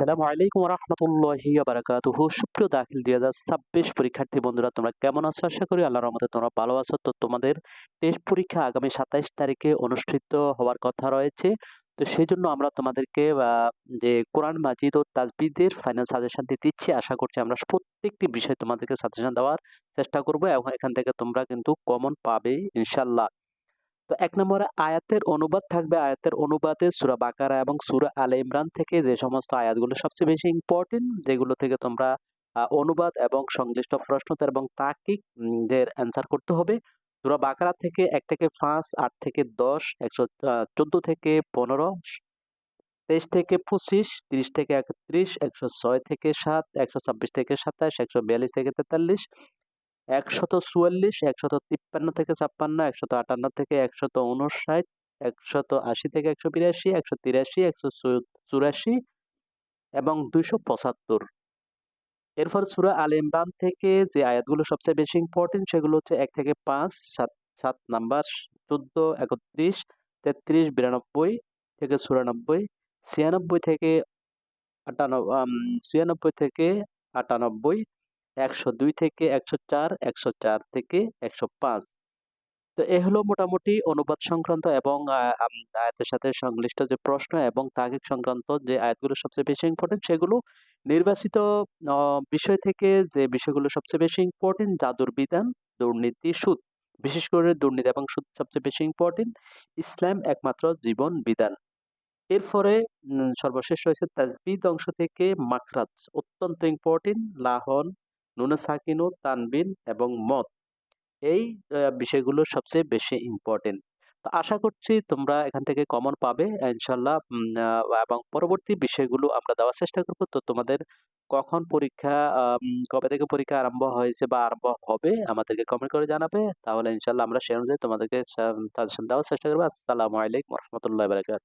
আসসালামু আলাইকুম রহমতুল্লাহি বারাকাতুহু সুপ্রিয় দাখিল দুই হাজার ছাব্বিশ পরীক্ষার্থী বন্ধুরা, তোমরা কেমন আছো? আশা করি আল্লাহর রহমতে তোমরা ভালো আছো। তো তোমাদের টেস্ট পরীক্ষা আগামী সাতাইশ তারিখে অনুষ্ঠিত হওয়ার কথা রয়েছে। তো সেই জন্য আমরা তোমাদেরকে যে কোরআন মাজিদ ও তাজবিদের ফাইনাল সাজেশন দিচ্ছি, আশা করছি আমরা প্রত্যেকটি বিষয় তোমাদেরকে সাজেশন দেওয়ার চেষ্টা করব এবং এখান থেকে তোমরা কিন্তু কমন পাবে ইনশাল্লাহ তো এক নম্বরে আয়াতের অনুবাদ থাকবে, আয়াতের অনুবাদে সুরা বাকারা এবং সুরা আলে ইমরান থেকে যে সমস্ত আয়াতগুলো সবচেয়ে বেশি ইম্পর্টেন্ট যেগুলো থেকে তোমরা অনুবাদ এবং সংশ্লিষ্ট প্রশ্নোত্তর এবং তাকিক দের অ্যান্সার করতে হবে। সুরা বাকারা থেকে এক থেকে পাঁচ, আট থেকে দশ, একশো চোদ্দ থেকে পনেরো, তেইশ থেকে পঁচিশ, তিরিশ থেকে একত্রিশ, একশো ছয় থেকে সাত, একশো ছাব্বিশ থেকে সাতাশ, একশো বিয়াল্লিশ থেকে তেতাল্লিশ একশত চুয়াল্লিশ, একশত তিপ্পান্ন থেকে ছাপ্পান্ন, একশত আটান্ন থেকে একশত উনষাট একশত আশি থেকে একশো বিরাশি, একশো তিরাশি, একশো চুরাশি এবং দুইশো পঁচাত্তর। এরপর সুরা আল ইমরান থেকে যে আয়াতগুলো সবচেয়ে বেশি ইম্পর্টেন্ট সেগুলো হচ্ছে এক থেকে পাঁচ, সাত সাত নাম্বার, চোদ্দ, একত্রিশ, তেত্রিশ, বিরানব্বই থেকে চুরানব্বই ছিয়ানব্বই থেকে আটানব্বই ছিয়ানব্বই থেকে আটানব্বই একশো দুই থেকে একশো চার একশো চার থেকে একশো পাঁচ। তো এ হলো মোটামুটি অনুবাদ সংক্রান্ত এবং আয়াতের সাথে সংশ্লিষ্ট যে প্রশ্ন এবং তাগিক সংক্রান্ত যে আয়াতগুলো সবচেয়ে বেশি ইম্পর্টেন্ট সেগুলো নির্বাচিত বিষয় থেকে যে বিষয়গুলো সবচেয়ে বেশি ইম্পর্টেন্ট জাদুর বিধান, দুর্নীতি, সুদ। বিশেষ করে দুর্নীতি এবং সুদ সবচেয়ে বেশি ইম্পর্টেন্ট ইসলাম একমাত্র জীবন বিধান। এরপরে সর্বশেষ রয়েছে তাজবিদ অংশ থেকে অত্যন্ত ইম্পর্টেন্ট লাহন নুন সাকিনু, তানবিন এবং মত। এই বিষয়গুলো সবচেয়ে বেশি ইম্পর্টেন্ট তো আশা করছি তোমরা এখান থেকে কমন পাবে। ইনশাল্লাহ এবং পরবর্তী বিষয়গুলো আমরা দেওয়ার চেষ্টা করব। তো তোমাদের কখন পরীক্ষা কবে থেকে পরীক্ষা আরম্ভ হয়েছে বা আরম্ভ হবে আমাদেরকে কমেন্ট করে জানাবে। তাহলে ইনশাল্লাহ আমরা সেই অনুযায়ী তোমাদেরকে সাজেশন দেওয়ার চেষ্টা করব। আসসালামু আলাইকুম রহমতুল্লাহ বারাকাত